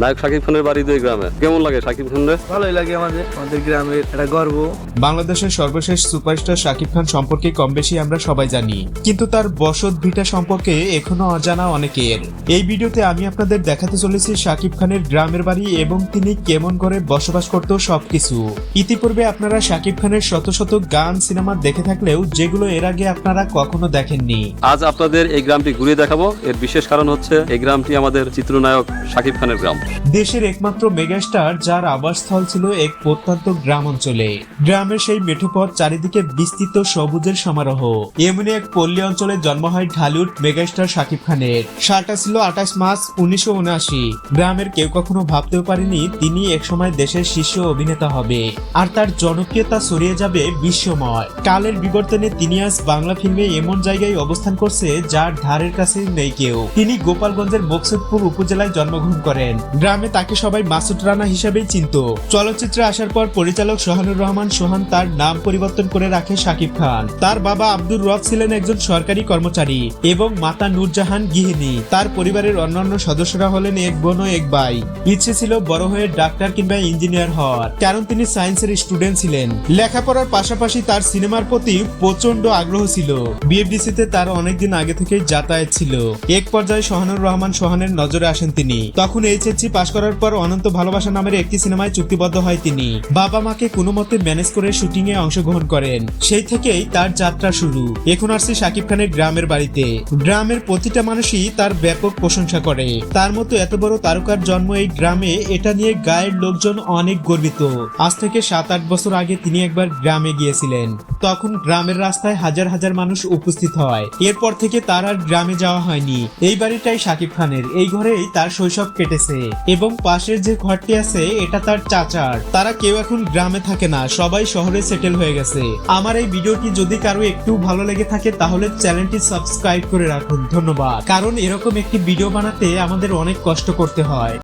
নায়ক শাকিব খানের বাড়ি দুই গ্রামে। কেমন লাগে শাকিব খান ভালোই লাগে আমাদের আমাদের গ্রামের একটা গর্ব। বাংলাদেশের সর্বশেষ সুপারস্টার শাকিব খান সম্পর্কে কম বেশি আমরা সবাই জানি কিন্তু তার বসত ভিটা সম্পর্কে এখনও অজানা অনেকের। এই ভিডিওতে আমি আপনাদের দেখাতে চলেছি শাকিব খানের গ্রামের বাড়ি এবং তিনি কেমন করে বসবাস করত সবকিছু। ইতিপূর্বে আপনারা শাকিব খানের শত শত গান সিনেমা দেখে থাকলেও যেগুলো এর আগে আপনারা কখনো দেখেননি। আজ আপনাদের এই গ্রামটি ঘুরিয়ে দেখাবো। এর বিশেষ কারণ হচ্ছে এই গ্রামটি আমাদের চিত্রনায়ক শাকিব খানের গ্রাম। দেশের একমাত্র মেগাস্টার যার আবাসস্থল ছিল এক প্রত্যন্ত গ্রাম অঞ্চলে গ্রামের সেই মেঠোপথ চারিদিকে বিস্তৃত সবুজের সমারোহ। এমনি এক পল্লী অঞ্চলে জন্ম হয় ঢালিউড মেগাস্টার শাকিব খানের। সালটা ছিল আঠাশ মার্চ উনিশশো উনআশি। গ্রামের কেউ কখনো ভাবতেও পারেনি তিনি একসময় দেশের শীর্ষ অভিনেতা হবে। আর তার জনপ্রিয়তা ছড়িয়ে যাবে বিশ্বময়। কালের বিবর্তনে তিনি আজ বাংলা ফিল্মে এমন জায়গায় অবস্থান করছে যার ধারের কাছে নেই কেউ। তিনি গোপালগঞ্জের মকসুদপুর উপজেলায় জন্মগ্রহণ করেন। গ্রামে তাকে সবাই মাসুদ রানা হিসেবেই চিনত। চলচ্চিত্রে আসার পর পরিচালক সোহানুর রহমান সোহান তার নাম পরিবর্তন করে রাখে শাকিব খান। তার বাবা আব্দুর রব ছিলেন একজন সরকারি কর্মচারী এবং মাতা নূরজাহান গৃহিণী। তার পরিবারের অন্যান্য সদস্যরা হলেন এক বোন ও এক ভাই। ইচ্ছে ছিল বড় হয়ে ডাক্তার কিংবা ইঞ্জিনিয়ার হওয়ার, কারণ তিনি সায়েন্সের স্টুডেন্ট ছিলেন। লেখাপড়ার পাশাপাশি তার সিনেমার প্রতি প্রচণ্ড আগ্রহ ছিল। বিএফডিসিতে তার অনেকদিন আগে থেকেই যাতায়াত ছিল। এক পর্যায়ে সোহানুর রহমান সোহানের নজরে আসেন তিনি। তখন এইচএসসি পাশ করার পর অনন্ত ভালোবাসা নামের একটি সিনেমায় চুক্তিবদ্ধ হয় তিনি। বাবা মাকে কোনো মতে ম্যানেজ করে শুটিং এ অংশগ্রহণ করেন। সেই থেকেই তার যাত্রা শুরু। এখন আসছে শাকিব খানের গ্রামের বাড়িতে। গ্রামের প্রতিটা মানুষই তার ব্যাপক প্রশংসা করে। তার মতো এত বড় তারকার জন্ম এই গ্রামে, এটা নিয়ে গায়ের লোকজন অনেক গর্বিত। আজ থেকে সাত আট বছর আগে তিনি একবার গ্রামে গিয়েছিলেন। তখন গ্রামের রাস্তায় হাজার হাজার মানুষ উপস্থিত হয়। এরপর থেকে তার আর গ্রামে যাওয়া হয়নি। এই বাড়িটাই শাকিব খানের। এই ঘরেই তার শৈশব কেটেছে। এবং পাশের যে ঘরটি আছে, এটা তার চাচার তারা কেউ এখন গ্রামে থাকে না, সবাই শহরে সেটেল হয়ে গেছে। আমার এই ভিডিওটি যদি কারও একটু ভালো লেগে থাকে, তাহলে চ্যানেলটি সাবস্ক্রাইব করে রাখুন। ধন্যবাদ। কারণ এরকম একটি ভিডিও বানাতে আমাদের অনেক কষ্ট করতে হয়।